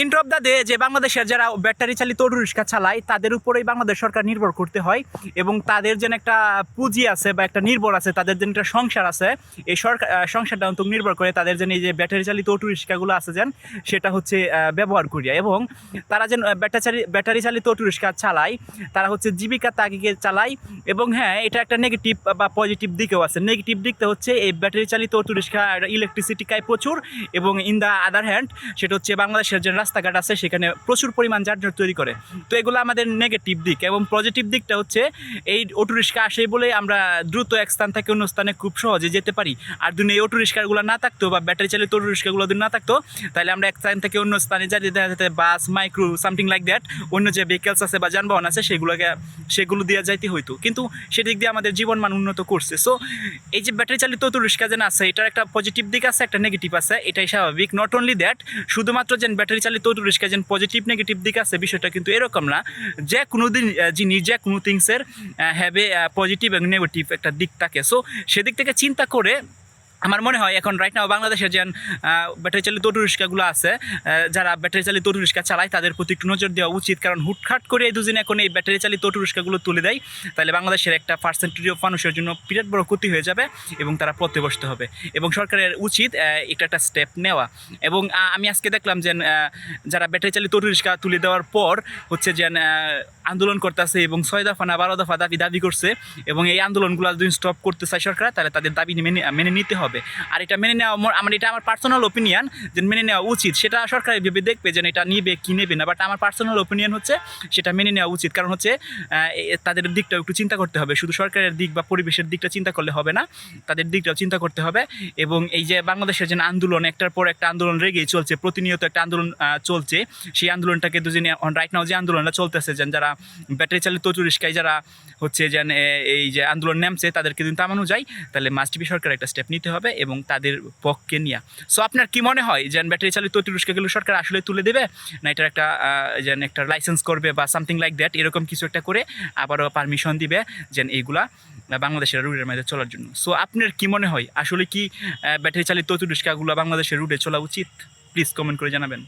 ইন্ড of the day যে বাংলাদেশের যারা ব্যাটারি চালিত অটো রিক্সা চালায়, তাদের উপরেই বাংলাদেশ সরকার নির্ভর করতে হয় এবং তাদের যেন একটা পুঁজি আছে বা একটা নির্ভর আছে, তাদের যেন একটা সংসার আছে, এই সরকার সংসারটা অন্তত নির্ভর করে তাদের যেন এই যে ব্যাটারি চালিত অটো রিক্সাগুলো আছে যেন, সেটা হচ্ছে ব্যবহার করিয়া। এবং তারা যেন ব্যাটারি ব্যাটারি চালিত অটো রিক্সা চালায়, তারা হচ্ছে জীবিকা তাগিকে চালায় এবং হ্যাঁ এটা একটা নেগেটিভ বা পজিটিভ দিকেও আছে। নেগেটিভ দিকটা হচ্ছে এই ব্যাটারি চালিত অটো রিক্সা ইলেকট্রিসিটি খায় প্রচুর এবং ইন দ্য আদার হ্যান্ড সেটা হচ্ছে বাংলাদেশের যে রাস্তাঘাট আছে, সেখানে প্রচুর পরিমাণ যানজট তৈরি করে। তো এগুলো আমাদের নেগেটিভ দিক এবং পজিটিভ দিকটা হচ্ছে, এই অটো রিক্সা আসে বলে আমরা দ্রুত এক স্থান থেকে অন্য স্থানে খুব সহজে যেতে পারি। আর যদি এই অটো রিক্সাগুলো না থাকতো বা ব্যাটারি চালিত অটো রিক্সাগুলো যদি না থাকতো, তাহলে আমরা এক স্থান থেকে অন্য স্থানে যাতে দেখা যেতে bus micro something like that অন্য যে ভেহিকেলস আছে বা যানবাহন আছে, সেগুলোকে, সেগুলো দিয়ে যাইতে হইতো। কিন্তু সেদিক দিয়ে আমাদের জীবন মান উন্নত করছে। সো এই যে ব্যাটারি চালিত অটো রিক্সা যেন আছে, এটার একটা পজিটিভ দিক আছে, একটা নেগেটিভ আছে, এটাই স্বাভাবিক। নট অনলি দ্যাট শুধুমাত্র যেন ব্যাটারি চালিত অটো রিক্সা যেন পজিটিভ নেগেটিভ দিক আছে, বিষয়টা কিন্তু এরকম না। যে কোনো দিন জিনিস যে কোনো থিংসের হ্যাভে পজিটিভ এবং নেগেটিভ একটা দিক থাকে। সো সেদিক থেকে চিন্তা করে আমার মনে হয় এখন রাইট নাও বাংলাদেশের যে ব্যাটারি চালিত অটো রিক্সাগুলো আছে যারা ব্যাটারি চালিত অটো রিক্সা চালায়, তাদের প্রতি একটু নজর দেওয়া উচিত। কারণ হুটখাট করে এই দুদিন এখন এই ব্যাটারি চালিত অটো রিক্সাগুলো তুলে দেয়, তাহলে বাংলাদেশের একটা পার্সেন্টেজ অফ মানুষের জন্য বিরাট বড় ক্ষতি হয়ে যাবে এবং তারা পথে বসতে হবে। এবং সরকারের উচিত এটা একটা স্টেপ নেওয়া। এবং আমি আজকে দেখলাম যে যারা ব্যাটারি চালিত অটো রিক্সা তুলে দেওয়ার পর হচ্ছে যে আন্দোলন করতেছে এবং ছয় দফা না বারো দফা দাবি দাবি করছে এবং এই আন্দোলনগুলো যদি স্টপ করতে চায় সরকার, তাহলে তাদের দাবি মেনে মেনে নিতে হবে। আর এটা মেনে নেওয়া আমার- এটা আমার পার্সোনাল ওপিনিয়ন যে মেনে নেওয়া উচিত। সেটা সরকার ভেবে দেখবে যে এটা নিবে কি নেবে না। বাট আমার পার্সোনাল ওপিনিয়ন হচ্ছে সেটা মেনে নেওয়া উচিত। কারণ হচ্ছে তাদের দিকটাও একটু চিন্তা করতে হবে। শুধু সরকারের দিক বা পরিবেশের দিকটা চিন্তা করলে হবে না, তাদের দিকটাও চিন্তা করতে হবে। এবং এই যে বাংলাদেশের যে আন্দোলন, একটার পর একটা আন্দোলন রেগেই চলছে, প্রতিনিয়ত একটা আন্দোলন চলছে। সেই আন্দোলনটাকে দুজনে রাইট নাও যে আন্দোলনটা চলতেছে, যেন যারা ব্যাটারি চালিত রিক্সায় যারা হচ্ছে যেন এই যে আন্দোলন নামছে, তাদেরকে যদি থামানো যায়। তাহলে মাস্ট বি সরকার একটা স্টেপ নিতে হবে এবং তাদের পক্ষে নিয়ে। সো আপনার কি মনে হয় যেন ব্যাটারি চালিত রিক্সাগুলো সরকার আসলে তুলে দেবে? না এটার একটা যেন একটা লাইসেন্স করবে বা সামথিং লাইক দ্যাট এরকম কিছু একটা করে আবারও পারমিশন দিবে যেন এইগুলা বাংলাদেশের রুটের মধ্যে চলার জন্য। সো আপনার কি মনে হয়? আসলে কি ব্যাটারি চালিত রিক্সাগুলো বাংলাদেশের রুটে চলা উচিত? প্লিজ কমেন্ট করে জানাবেন।